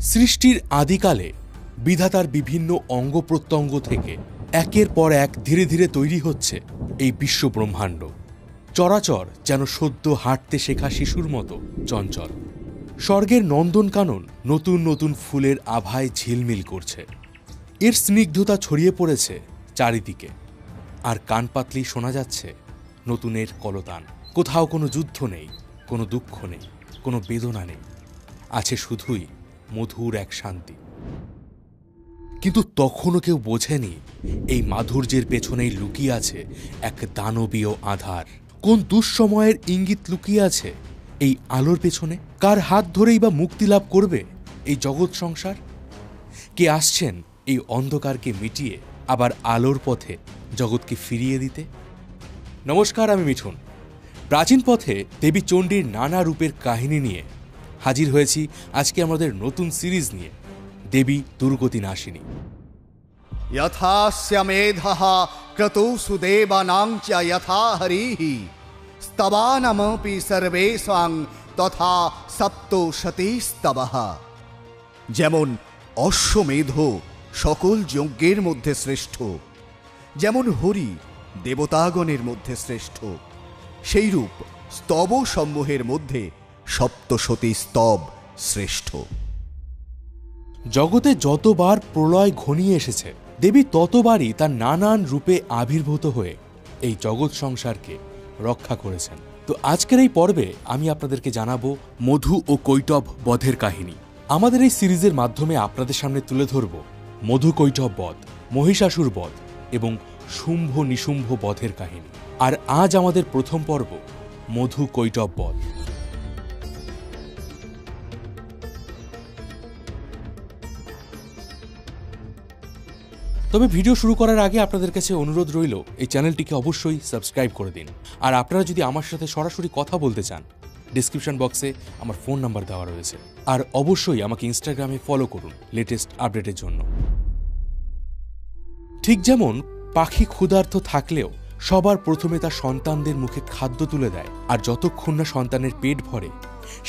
সৃষ্টির আদিকালে বিধাতার বিভিন্ন অঙ্গ প্রত্যঙ্গ থেকে একের পর এক ধীরে ধীরে তৈরি হচ্ছে এই বিশ্ব ব্রহ্মাণ্ড চরাচর যেন সদ্য হাঁটতে শেখা শিশুর মতো চঞ্চল। স্বর্গের নন্দনকানন নতুন নতুন ফুলের আভায় ঝিলমিল করছে। এর স্নিগ্ধতা ছড়িয়ে পড়েছে চারিদিকে। আর কান পাতলেই শোনা যাচ্ছে নতুনের কলতান। কোথাও কোনো যুদ্ধ নেই, কোনো দুঃখ নেই, কোনো বেদনা নেই। আছে শুধুই মধুর এক শান্তি। কিন্তু তখনও কেউ বোঝেনি, এই মাধুর্যের পেছনেই লুকিয়ে আছে এক দানবীয় আধার। কোন দুঃসময়ের ইঙ্গিত লুকিয়ে আছে এই আলোর পেছনে? কার হাত ধরেই বা মুক্তি লাভ করবে এই জগৎ সংসার? কে আসছেন এই অন্ধকারকে মিটিয়ে আবার আলোর পথে জগৎকে ফিরিয়ে দিতে? নমস্কার, আমি মিঠুন। প্রাচীন পথে দেবী চণ্ডীর নানা রূপের কাহিনী নিয়ে হাজির হয়েছি আজকে আমাদের নতুন সিরিজ নিয়ে। দেবী দুর্গতি নাশিনী। সর্বেষাং তথা যেমন অশ্বমেধ সকল যজ্ঞের মধ্যে শ্রেষ্ঠ। যেমন হরি দেবতাগণের মধ্যে শ্রেষ্ঠ। সেইরূপ স্তব সমূহের মধ্যে সপ্তশতী স্তব শ্রেষ্ঠ। জগতে যতবার প্রলয় ঘনিয়ে এসেছে, দেবী ততবারই তার নানান রূপে আবির্ভূত হয়ে এই জগৎ সংসারকে রক্ষা করেছেন। তো আজকের এই পর্বে আমি আপনাদেরকে জানাব মধু ও কৈটব বধের কাহিনী। আমাদের এই সিরিজের মাধ্যমে আপনাদের সামনে তুলে ধরব মধু কৈটব বধ, মহিষাসুর বধ এবং শুম্ভ নিশুম্ভ বধের কাহিনী। আর আজ আমাদের প্রথম পর্ব মধু কৈটব বধ। তবে ভিডিও শুরু করার আগে আপনাদের কাছে অনুরোধ রইল, এই চ্যানেলটিকে অবশ্যই সাবস্ক্রাইব করে দিন। আর আপনারা যদি আমার সাথে সরাসরি কথা বলতে চান ডিসক্রিপশন বক্সে আমার ফোন নাম্বার দেওয়া রয়েছে। আর অবশ্যই আমাকে ইনস্টাগ্রামে ফলো করুন লেটেস্ট আপডেটের জন্য। ঠিক যেমন, পাখি ক্ষুধার্ত থাকলেও সবার প্রথমে তার সন্তানদের মুখে খাদ্য তুলে দেয়, আর যতক্ষণ না সন্তানের পেট ভরে,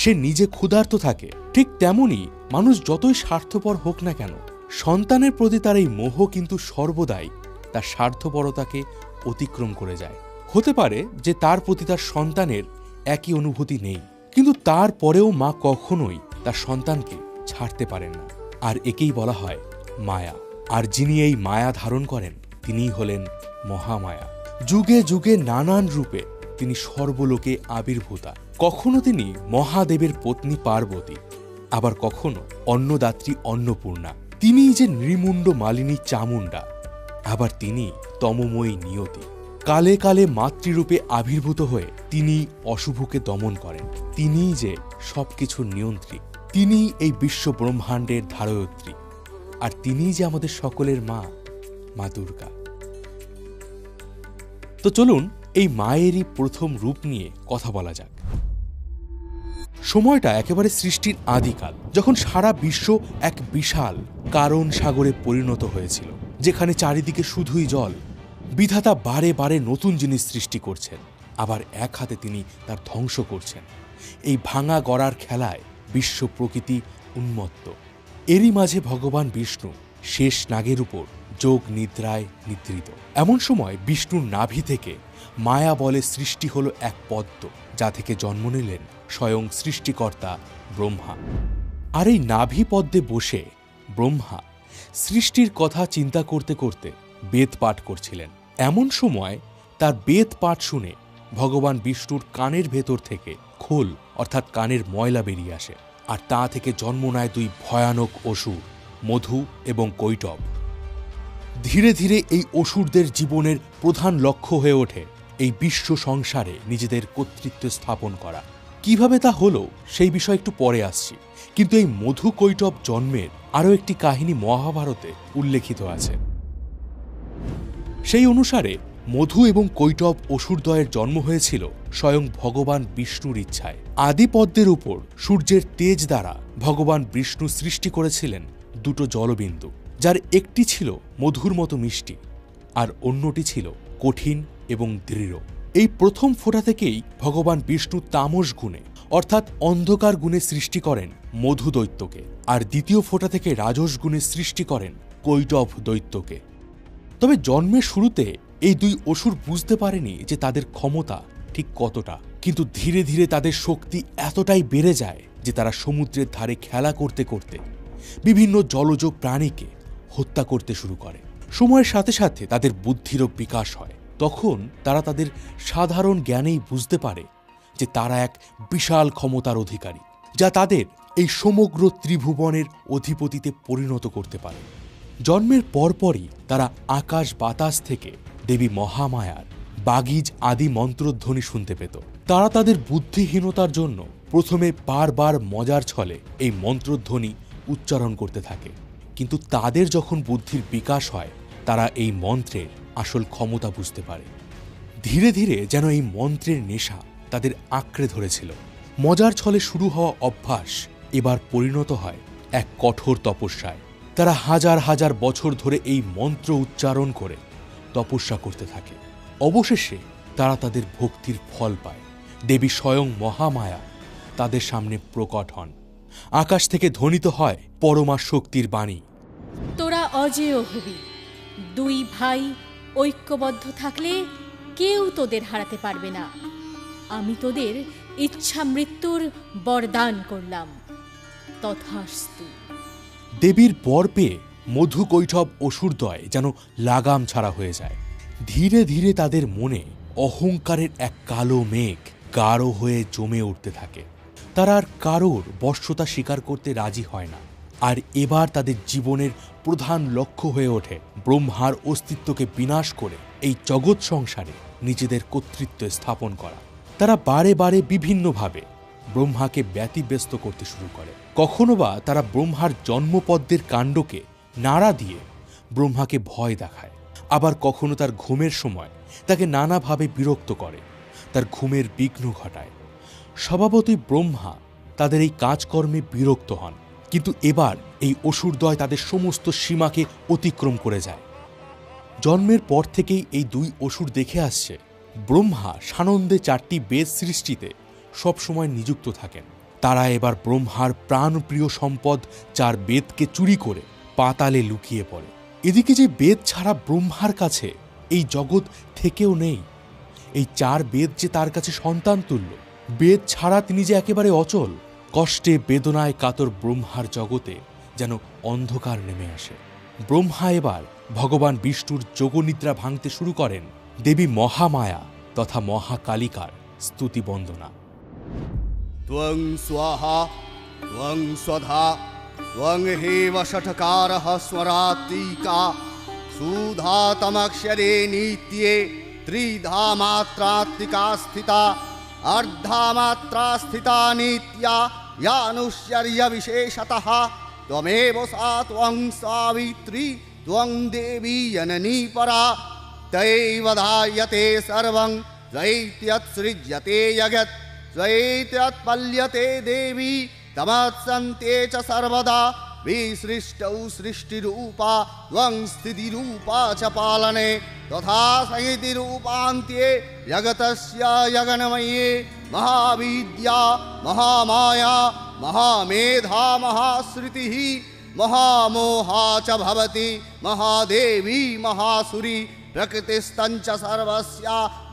সে নিজে ক্ষুধার্ত থাকে, ঠিক তেমনই মানুষ যতই স্বার্থপর হোক না কেন সন্তানের প্রতি তার এই মোহ কিন্তু সর্বদাই তার স্বার্থপরতাকে অতিক্রম করে যায়। হতে পারে যে তার প্রতি তার সন্তানের একই অনুভূতি নেই, কিন্তু তারপরেও মা কখনোই তার সন্তানকে ছাড়তে পারেন না। আর একেই বলা হয় মায়া। আর যিনি এই মায়া ধারণ করেন, তিনিই হলেন মহামায়া। যুগে যুগে নানান রূপে তিনি সর্বলোকে আবির্ভূতা। কখনো তিনি মহাদেবের পত্নী পার্বতী, আবার কখনো অন্নদাত্রী অন্নপূর্ণা। তিনিই যে নৃমুণ্ড মালিনী চামুণ্ডা, আবার তিনি তমময়ী নিয়তি। কালে কালে মাতৃরূপে আবির্ভূত হয়ে তিনি অশুভকে দমন করেন। তিনিই যে সবকিছুর নিয়ন্ত্রী তিনিই এই বিশ্ব ব্রহ্মাণ্ডের ধারয়ত্রী। আর তিনিই যে আমাদের সকলের মা মা দুর্গা। তো চলুন এই মায়েরই প্রথম রূপ নিয়ে কথা বলা যাক। সময়টা একেবারে সৃষ্টির আদিকাল, যখন সারা বিশ্ব এক বিশাল কারণ সাগরে পরিণত হয়েছিল, যেখানে চারিদিকে শুধুই জল। বিধাতা বারে বারে নতুন জিনিস সৃষ্টি করছেন, আবার এক হাতে তিনি তার ধ্বংস করছেন। এই ভাঙা গড়ার খেলায় বিশ্ব প্রকৃতি উন্মত্ত। এরই মাঝে ভগবান বিষ্ণু শেষ নাগের উপর যোগ নিদ্রায় নিদ্রিত। এমন সময় বিষ্ণুর নাভি থেকে মায়া বলে সৃষ্টি হলো এক পদ্ম। যা থেকে জন্ম নিলেন স্বয়ং সৃষ্টিকর্তা ব্রহ্মা। আর এই নাভি পদ্মে বসে ব্রহ্মা সৃষ্টির কথা চিন্তা করতে করতে বেদ পাঠ করছিলেন। এমন সময় তার বেদ পাঠ শুনে ভগবান বিষ্ণুর কানের ভেতর থেকে খোল, অর্থাৎ কানের ময়লা বেরিয়ে আসে। আর তা থেকে জন্ম নেয় দুই ভয়ানক অসুর, মধু এবং কৈটব। ধীরে ধীরে এই অসুরদের জীবনের প্রধান লক্ষ্য হয়ে ওঠে এই বিশ্ব সংসারে নিজেদের কর্তৃত্ব স্থাপন করা। কীভাবে তা হলো, সেই বিষয় একটু পরে আসছি। কিন্তু এই মধু কৈটব জন্মের আরও একটি কাহিনী মহাভারতে উল্লেখিত আছে। সেই অনুসারে, মধু এবং কৈটব অসুরদয়ের জন্ম হয়েছিল স্বয়ং ভগবান বিষ্ণুর ইচ্ছায়। আদিপদ্মের উপর সূর্যের তেজ দ্বারা ভগবান বিষ্ণু সৃষ্টি করেছিলেন দুটো জলবিন্দু, যার একটি ছিল মধুর মতো মিষ্টি আর অন্যটি ছিল কঠিন এবং দৃঢ়। এই প্রথম ফোঁটা থেকেই ভগবান বিষ্ণু তামস গুণে, অর্থাৎ অন্ধকার গুণে সৃষ্টি করেন মধু দৈত্যকে, আর দ্বিতীয় ফোঁটা থেকে রাজস গুণে সৃষ্টি করেন কৈটভ দৈত্যকে। তবে জন্মের শুরুতে এই দুই অসুর বুঝতে পারেনি যে তাদের ক্ষমতা ঠিক কতটা, কিন্তু ধীরে ধীরে তাদের শক্তি এতটাই বেড়ে যায় যে তারা সমুদ্রের ধারে খেলা করতে করতে বিভিন্ন জলজ প্রাণীকে হত্যা করতে শুরু করে। সময়ের সাথে সাথে তাদের বুদ্ধিরও বিকাশ হয়। তখন তারা তাদের সাধারণ জ্ঞানেই বুঝতে পারে যে তারা এক বিশাল ক্ষমতার অধিকারী, যা তাদের এই সমগ্র ত্রিভুবনের অধিপতিতে পরিণত করতে পারে। জন্মের পরপরই তারা আকাশ বাতাস থেকে দেবী মহামায়ার, বাগিজ আদি মন্ত্রধ্বনি শুনতে পেত। তারা তাদের বুদ্ধিহীনতার জন্য প্রথমে বারবার মজার ছলে এই মন্ত্রধ্বনি উচ্চারণ করতে থাকে। কিন্তু তাদের যখন বুদ্ধির বিকাশ হয়, তারা এই মন্ত্রের আসল ক্ষমতা বুঝতে পারে। ধীরে ধীরে যেন এই মন্ত্রের নেশা তাদের আঁকড়ে ধরেছিল। মজার ছলে শুরু হওয়া অভ্যাস এবার পরিণত হয় এক কঠোর তপস্যায়। তারা হাজার হাজার বছর ধরে এই মন্ত্র উচ্চারণ করে তপস্যা করতে থাকে। অবশেষে তারা তাদের ভক্তির ফল পায়। দেবী স্বয়ং মহামায়া তাদের সামনে প্রকট হন। আকাশ থেকে ধ্বনিত হয় পরমা শক্তির বাণী। তোরা অজেয় হবি। দুই ভাই ঐক্যবদ্ধ থাকলে কেউ তোদের হারাতে পারবে না। আমি তোদের ইচ্ছা মৃত্যুর বরদান করলাম। তথাস্তু। দেবীর বর পেয়ে মধু কৈঠব অসুরদয় যেন লাগাম ছাড়া হয়ে যায়। ধীরে ধীরে তাদের মনে অহংকারের এক কালো মেঘ গাঢ় হয়ে জমে উঠতে থাকে। তারা আর কারোর বর্ষতা স্বীকার করতে রাজি হয় না। আর এবার তাদের জীবনের প্রধান লক্ষ্য হয়ে ওঠে ব্রহ্মার অস্তিত্বকে বিনাশ করে এই জগৎ সংসারে নিজেদের কর্তৃত্ব স্থাপন করা। তারা বারে বারে বিভিন্নভাবে ব্রহ্মাকে ব্যতিব্যস্ত করতে শুরু করে। কখনো বা তারা ব্রহ্মার জন্মপদ্মের কাণ্ডকে নাড়া দিয়ে ব্রহ্মাকে ভয় দেখায়। আবার কখনো তার ঘুমের সময় তাকে নানাভাবে বিরক্ত করে। তার ঘুমের বিঘ্ন ঘটায়। স্বভাবতই ব্রহ্মা তাদের এই কাজকর্মে বিরক্ত হন। কিন্তু এবার এই অসুরদ্বয় তাদের সমস্ত সীমাকে অতিক্রম করে যায়। জন্মের পর থেকেই এই দুই অসুর দেখে আসছে, ব্রহ্মা সানন্দে চারটি বেদ সৃষ্টিতে সবসময় নিযুক্ত থাকেন। তারা এবার ব্রহ্মার প্রাণপ্রিয় সম্পদ চার বেদকে চুরি করে পাতালে লুকিয়ে পড়ে। এদিকে যে বেদ ছাড়া ব্রহ্মার কাছে এই জগৎ থেকেও নেই। এই চার বেদ যে তার কাছে সন্তান তুল্য, বেদ ছাড়া তিনি যে একেবারে অচল কষ্টে বেদনায় কাতর ব্রহ্মার জগতে যেন অন্ধকার নেমে আসে ব্রহ্মা এবার ভগবান বিষ্ণুর যোগনিদ্রা ভাঙতে শুরু করেন দেবী মহামায়া তথা মহাকালিকার স্তুতি বন্দনা त्वं स्वाहा त्वं स्वधा त्वं हेव षठकारः स्वरात्रिका सुधातमक्षरे नित्ये त्रिधा मात्रात्मिका स्थिता अर्धामात्रा स्थिता नित्या यानुश्चर्यविशेषतः त्वमेव सा त्वं सावित्री त्वं देवी जननी परा। तयैव धायते सर्वं द्वैत्यत्सृज्यते जगत् द्वैत्यत्पल्यते देवी तमत्सन्ते च सर्वदा। विसृष्टौ सृष्टिरूपा त्वं स्थितिरूपा च पालने तथा संहितिरूपान्त्ये जगतस्य जगन्मये महाविद्या, महामाया, महामेधा, महाश्रुतिः, महामोहा च भवति, महादेवी, महासुरी, प्रकृतिस्तञ्च सर्वस्य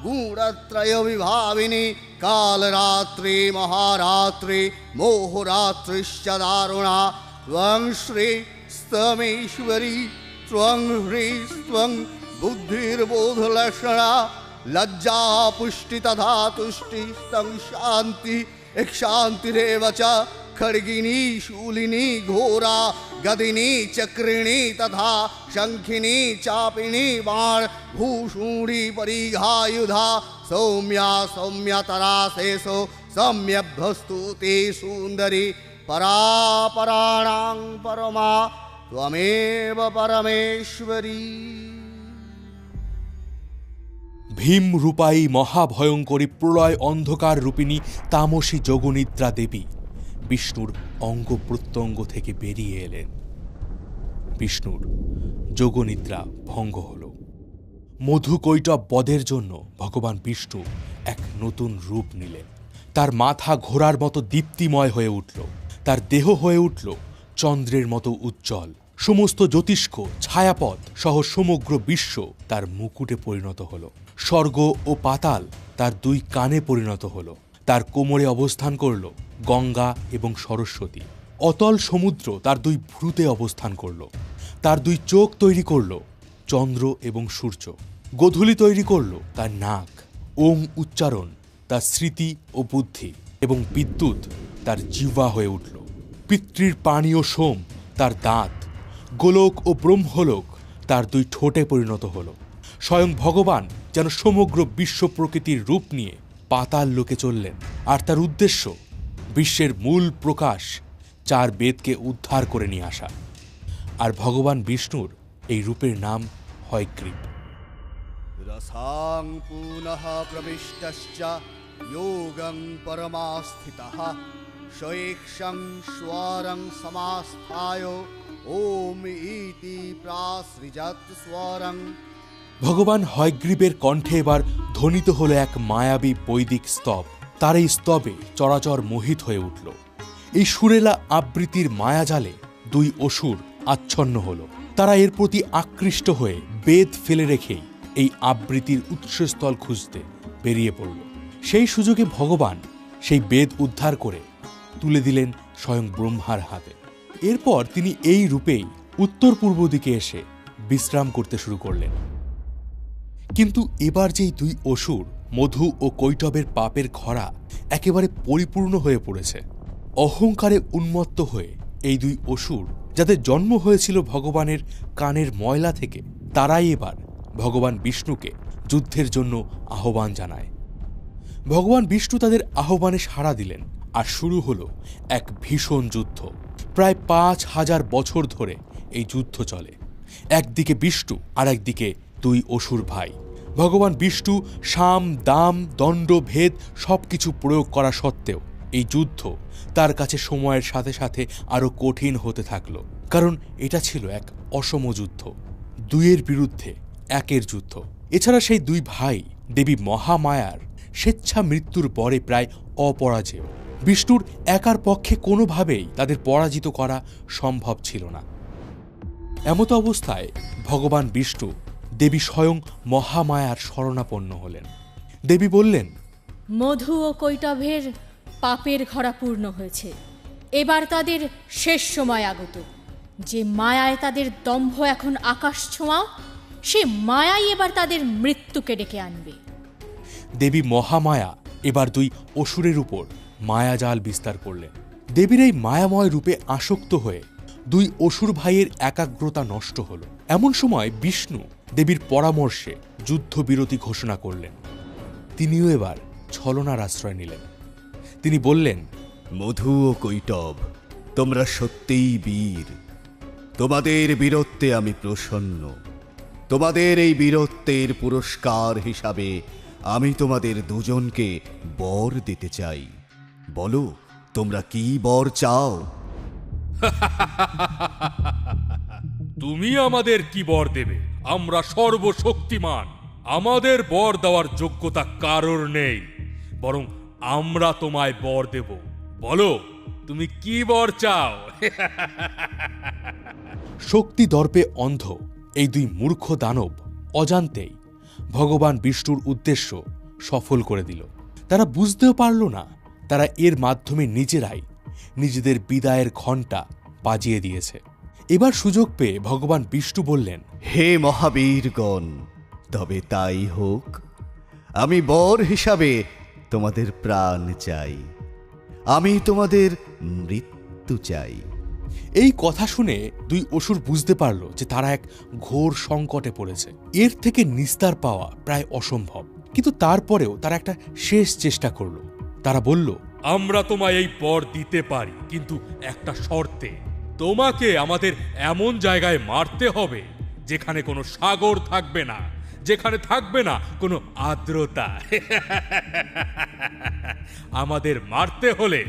गूढत्रयविभाविनि कालरात्रि, महारात्रि, मोहरात्रिश्च दारुणा। त्वं श्री स्तमेश्वरी, त्वं ह्रीस्त्वं बुद्धिर्बोधलक्षणा। लज्जा पुष्टि तथा तुष्टिस्तं शान्ति क्षान्तिरेव च खड्गिनी, शूलिनी, घोरा, गदिनी, चक्रिणी तथा शङ्खिनी, चापिनी, बाण, भूषूणी, परिघायुधा, सौम्या सौम्यतरा शेषो सम्यभ्यस्तु ते सुन्दरी, परापराणां परमा, त्वमेव परमेश्वरी। ভীম রূপায়ী মহাভয়ঙ্করী প্রলয় অন্ধকার রূপিণী তামসী যোগনিদ্রা দেবী। বিষ্ণুর অঙ্গ প্রত্যঙ্গ থেকে বেরিয়ে এলেন। বিষ্ণুর যোগনিদ্রা ভঙ্গ হল। মধুকৈটব বধের জন্য ভগবান বিষ্ণু এক নতুন রূপ নিলেন। তার মাথা ঘোড়ার মতো দীপ্তিময় হয়ে উঠল। তার দেহ হয়ে উঠল চন্দ্রের মতো উজ্জ্বল। সমস্ত জ্যোতিষ্ক, ছায়াপথ সহ সমগ্র বিশ্ব তার মুকুটে পরিণত হল। স্বর্গ ও পাতাল তার দুই কানে পরিণত হল। তার কোমরে অবস্থান করল গঙ্গা এবং সরস্বতী। অতল সমুদ্র তার দুই ভ্রুতে অবস্থান করল। তার দুই চোখ তৈরি করল চন্দ্র এবং সূর্য। গোধূলি তৈরি করল তার নাক। ওং উচ্চারণ তার স্মৃতি ও বুদ্ধি এবং বিদ্যুৎ তার জিহ্বা হয়ে উঠল। পিতৃর পানীয় সোম তার দাঁত। গোলক ও ব্রহ্মলোক তার দুই ঠোঁটে পরিণত হল। স্বয়ং ভগবান যেন সমগ্র বিশ্ব প্রকৃতির রূপ নিয়ে পাতাল লোকে চললেন আর তার উদ্দেশ্য বিশ্বের মূল প্রকাশ চার বেদকে উদ্ধার করে নিয়ে আসা। আর ভগবান বিষ্ণুর এই রূপের নাম হয় কৃপ। রসাং পুনঃ প্রবিষ্টশ্চ যোগং পরমাস্থিতঃ স্বরং সমাস্থায় ভগবান হয়গ্রীবের কণ্ঠে এবার ধ্বনিত হল এক মায়াবী বৈদিক স্তব। তার এই স্তবে চরাচর মোহিত হয়ে উঠল। এই সুরেলা আবৃত্তির মায়াজালে দুই অসুর আচ্ছন্ন হল। তারা এর প্রতি আকৃষ্ট হয়ে বেদ ফেলে রেখেই এই আবৃত্তির উৎসস্থল খুঁজতে বেরিয়ে পড়ল। সেই সুযোগে ভগবান সেই বেদ উদ্ধার করে তুলে দিলেন স্বয়ং ব্রহ্মার হাতে। এরপর তিনি এই রূপেই উত্তর পূর্ব দিকে এসে বিশ্রাম করতে শুরু করলেন। কিন্তু এবার যেই দুই অসুর, মধু ও কৈটবের পাপের খরা একেবারে পরিপূর্ণ হয়ে পড়েছে, অহংকারে উন্মত্ত হয়ে এই দুই অসুর যাদের জন্ম হয়েছিল ভগবানের কানের ময়লা থেকে, তারাই এবার ভগবান বিষ্ণুকে যুদ্ধের জন্য আহ্বান জানায়। ভগবান বিষ্ণু তাদের আহ্বানে সাড়া দিলেন আর শুরু হলো এক ভীষণ যুদ্ধ। প্রায় পাঁচ হাজার বছর ধরে এই যুদ্ধ চলে। একদিকে বিষ্ণু আর একদিকে দুই অসুর ভাই। ভগবান বিষ্ণু সাম, দাম, দণ্ড, ভেদ সবকিছু প্রয়োগ করা সত্ত্বেও এই যুদ্ধ তার কাছে সময়ের সাথে সাথে আরও কঠিন হতে থাকল। কারণ এটা ছিল এক অসম যুদ্ধ, দুইয়ের বিরুদ্ধে একের যুদ্ধ। এছাড়া সেই দুই ভাই, দেবী মহামায়ার স্বেচ্ছা মৃত্যুর পরে প্রায় অপরাজেয়। বিষ্ণুর একার পক্ষে কোনোভাবেই তাদের পরাজিত করা সম্ভব ছিল না। এমত অবস্থায় ভগবান বিষ্ণু দেবী স্বয়ং মহামায়ার শরণাপন্ন হলেন। দেবী বললেন মধু ও কৈটভের পাপের ঘরা পূর্ণ হয়েছে। এবার তাদের শেষ সময় আগত। যে মায়ায় তাদের দম্ভ এখন আকাশ ছোঁয়া সে মায়াই এবার তাদের মৃত্যুকে ডেকে আনবে। দেবী মহামায়া এবার দুই অসুরের উপর মায়াজাল বিস্তার করলেন। দেবীর এই মায়াময় রূপে আসক্ত হয়ে দুই অসুর ভাইয়ের একাগ্রতা নষ্ট হল। এমন সময় বিষ্ণু দেবীর পরামর্শে যুদ্ধবিরতি ঘোষণা করলেন। তিনিও এবার ছলনার আশ্রয় নিলেন। তিনি বললেন, মধু ও কৈটব, তোমরা সত্যিই বীর। তোমাদের বীরত্বে আমি প্রসন্ন। তোমাদের এই বীরত্বের পুরস্কার হিসাবে আমি তোমাদের দুজনকে বর দিতে চাই। বলো তোমরা কি বর চাও? তুমি আমাদের কি বর দেবে? আমরা সর্বশক্তিমান। আমাদের বর দেওয়ার যোগ্যতা কারোর নেই। বরং আমরা তোমায় বর দেব। বলো তুমি কি বর চাও? শক্তি দর্পে অন্ধ এই দুই মূর্খ দানব অজান্তেই ভগবান বিষ্ণুর উদ্দেশ্য সফল করে দিল। তারা বুঝতেও পারল না তারা এর মাধ্যমে নিজেরাই নিজেদের বিদায়ের ঘণ্টা বাজিয়ে দিয়েছে। এবার সুযোগ পেয়ে ভগবান বিষ্ণু বললেন হে মহাবীরগণ তবে তাই হোক। আমি বর হিসাবে তোমাদের প্রাণ চাই। আমি তোমাদের মৃত্যু চাই। এই কথা শুনে দুই অসুর বুঝতে পারল যে তারা এক ঘোর সংকটে পড়েছে। এর থেকে নিস্তার পাওয়া প্রায় অসম্ভব। কিন্তু তারপরেও তারা একটা শেষ চেষ্টা করল। তারা বলল আমরা তোমায় এই বর দিতে পারি কিন্তু একটা শর্তে। তোমাকে আমাদের এমন জায়গায় মারতে হবে যেখানে কোনো সাগর থাকবে না যেখানে থাকবে না কোনো আর্দ্রতা। আমাদের মারতে হলে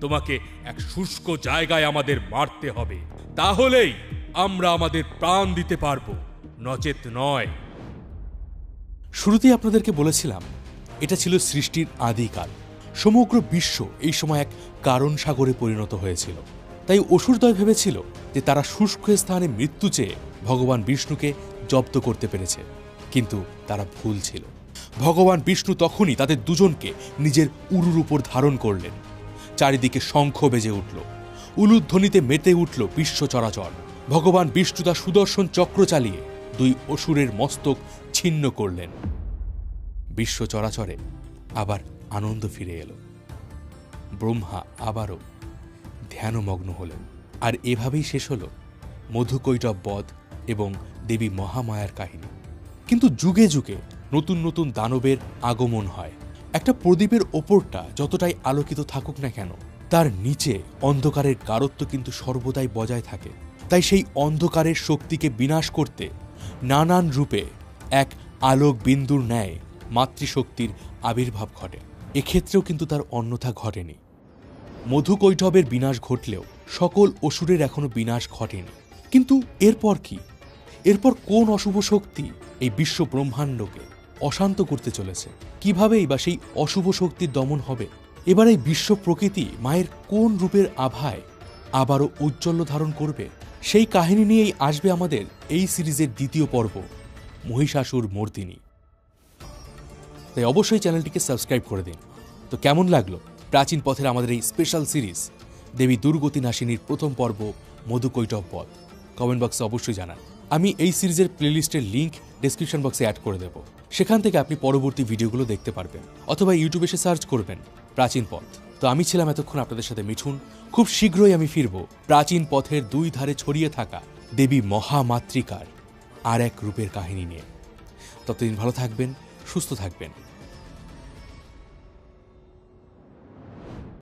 তোমাকে এক শুষ্ক জায়গায় আমাদের মারতে হবে। তাহলেই আমরা আমাদের প্রাণ দিতে পারব নচেত নয়। শুরুতেই আপনাদেরকে বলেছিলাম এটা ছিল সৃষ্টির আদিকাল। সমগ্র বিশ্ব এই সময় এক কারণ সাগরে পরিণত হয়েছিল। তাই অসুরদয় ভেবেছিল যে তারা শুষ্ক স্থানে মৃত্যু চেয়ে ভগবান বিষ্ণুকে জব্দ করতে পেরেছে। কিন্তু তারা ভুল ছিল। ভগবান বিষ্ণু তখনই তাদের দুজনকে নিজের উরুর উপর ধারণ করলেন। চারিদিকে শঙ্খ বেজে উঠল। উলুধ্বনিতে মেতে উঠল বিশ্ব চরাচর। ভগবান বিষ্ণু তার সুদর্শন চক্র চালিয়ে দুই অসুরের মস্তক ছিন্ন করলেন। বিশ্ব চরাচরে আবার আনন্দ ফিরে এলো। ব্রহ্মা আবারও ধ্যানমগ্ন হলেন। আর এভাবেই শেষ হল মধুকৈটব বধ এবং দেবী মহামায়ার কাহিনী। কিন্তু যুগে যুগে নতুন নতুন দানবের আগমন হয়। একটা প্রদীপের ওপরটা যতটাই আলোকিত থাকুক না কেন, তার নিচে অন্ধকারের গারত্ব কিন্তু সর্বদাই বজায় থাকে। তাই সেই অন্ধকারের শক্তিকে বিনাশ করতে নানান রূপে এক আলোক বিন্দুর ন্যায় মাতৃশক্তির আবির্ভাব ঘটে। এক্ষেত্রেও কিন্তু তার অন্যথা ঘটেনি। মধুকৈঠবের বিনাশ ঘটলেও সকল অসুরের এখনও বিনাশ ঘটেনি। কিন্তু এরপর কি? এরপর কোন অশুভ শক্তি এই বিশ্ব ব্রহ্মাণ্ডকে অশান্ত করতে চলেছে? কিভাবেই বা সেই অশুভ শক্তির দমন হবে? এবার এই বিশ্ব প্রকৃতি মায়ের কোন রূপের আভায় আবারও উজ্জ্বল্য ধারণ করবে? সেই কাহিনী নিয়েই আসবে আমাদের এই সিরিজের দ্বিতীয় পর্ব, মহিষাসুর মর্দিনী। তাই অবশ্যই চ্যানেলটিকে সাবস্ক্রাইব করে দিন। তো কেমন লাগল প্রাচীন পথের আমাদের এই স্পেশাল সিরিজ দেবী দুর্গতি নাসিনীর প্রথম পর্ব মধুকৈটব পথ? কমেন্ট বক্সে অবশ্যই জানান। আমি এই সিরিজের প্লেলিস্টের লিংক ডেসক্রিপশন বক্সে অ্যাড করে দেব। সেখান থেকে আপনি পরবর্তী ভিডিওগুলো দেখতে পারবেন, অথবা ইউটিউবে এসে সার্চ করবেন, প্রাচীন পথ। তো আমি ছিলাম এতক্ষণ আপনাদের সাথে মিঠুন। খুব শীঘ্রই আমি ফিরব প্রাচীন পথের দুই ধারে ছড়িয়ে থাকা দেবী মহামাতৃকার আর এক রূপের কাহিনী নিয়ে। ততদিন ভালো থাকবেন সুস্থ থাকবেন।